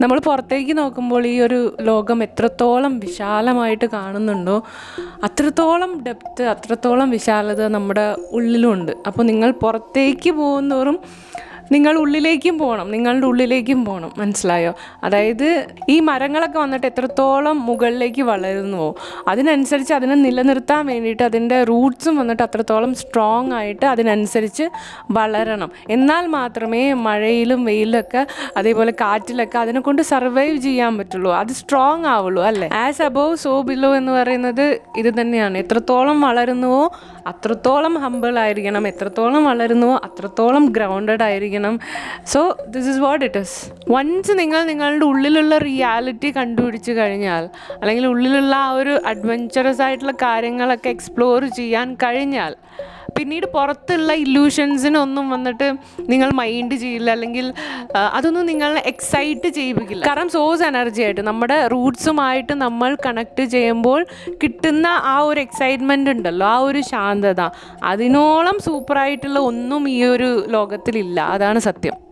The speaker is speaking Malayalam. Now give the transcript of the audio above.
നമ്മൾ പുറത്തേക്ക് നോക്കുമ്പോൾ ഈ ഒരു ലോകം എത്രത്തോളം വിശാലമായിട്ട് കാണുന്നുണ്ടോ അത്രത്തോളം ഡെപ്ത് അത്രത്തോളം വിശാലത നമ്മുടെ ഉള്ളിലുണ്ട്. അപ്പോൾ നിങ്ങൾ പുറത്തേക്ക് പോകുന്നതോറും നിങ്ങൾ ഉള്ളിലേക്കും പോകണം നിങ്ങളുടെ ഉള്ളിലേക്കും പോകണം മനസ്സിലായോ? അതായത് ഈ മരങ്ങളൊക്കെ വന്നിട്ട് എത്രത്തോളം മുകളിലേക്ക് വളരുന്നുവോ അതിനനുസരിച്ച് അതിനെ നിലനിർത്താൻ വേണ്ടിയിട്ട് അതിന്റെ റൂട്ട്സും വന്നിട്ട് അത്രത്തോളം സ്ട്രോങ് ആയിട്ട് അതിനനുസരിച്ച് വളരണം. എന്നാൽ മാത്രമേ മഴയിലും വെയിലൊക്കെ അതേപോലെ കാറ്റിലൊക്കെ അതിനെ കൊണ്ട് സർവൈവ് ചെയ്യാൻ പറ്റുള്ളൂ. അത് സ്ട്രോങ് ആവുള്ളൂ അല്ലേ? ആസ് അബോവ് സോ ബിലോ എന്ന് പറയുന്നത് ഇത് തന്നെയാണ്. എത്രത്തോളം വളരുന്നുവോ അത്രത്തോളം ഹമ്പിൾ ആയിരിക്കണം. എത്രത്തോളം വളരുന്നുവോ അത്രത്തോളം ഗ്രൗണ്ടഡ് ആയിരിക്കണം. So this is what it is once നിങ്ങൾ നിങ്ങളുടെ ഉള്ളിലുള്ള റിയാലിറ്റി കണ്ടുപിടിച്ച് കഴിഞ്ഞാൽ അല്ലെങ്കിൽ ഉള്ളിലുള്ള ആ ഒരു അഡ്വഞ്ചറസ് ആയിട്ടുള്ള കാര്യങ്ങളൊക്കെ എക്സ്പ്ലോർ ചെയ്യാൻ കഴിഞ്ഞാൽ പിന്നീട് പുറത്തുള്ള ഇല്യൂഷൻസിനൊന്നും വന്നിട്ട് നിങ്ങൾ മൈൻഡ് ചെയ്യില്ല അല്ലെങ്കിൽ അതൊന്നും നിങ്ങൾ എക്സൈറ്റ് ചെയ്യിപ്പിക്കില്ല. കാരണം സോഴ്സ് എനർജി ആയിട്ട് നമ്മുടെ റൂട്ട്സുമായിട്ട് നമ്മൾ കണക്ട് ചെയ്യുമ്പോൾ കിട്ടുന്ന ആ ഒരു എക്സൈറ്റ്മെന്റ് ഉണ്ടല്ലോ ആ ഒരു ശാന്തത. അതിനോളം സൂപ്പറായിട്ടുള്ള ഒന്നും ഈ ഒരു ലോകത്തിലില്ല. അതാണ് സത്യം.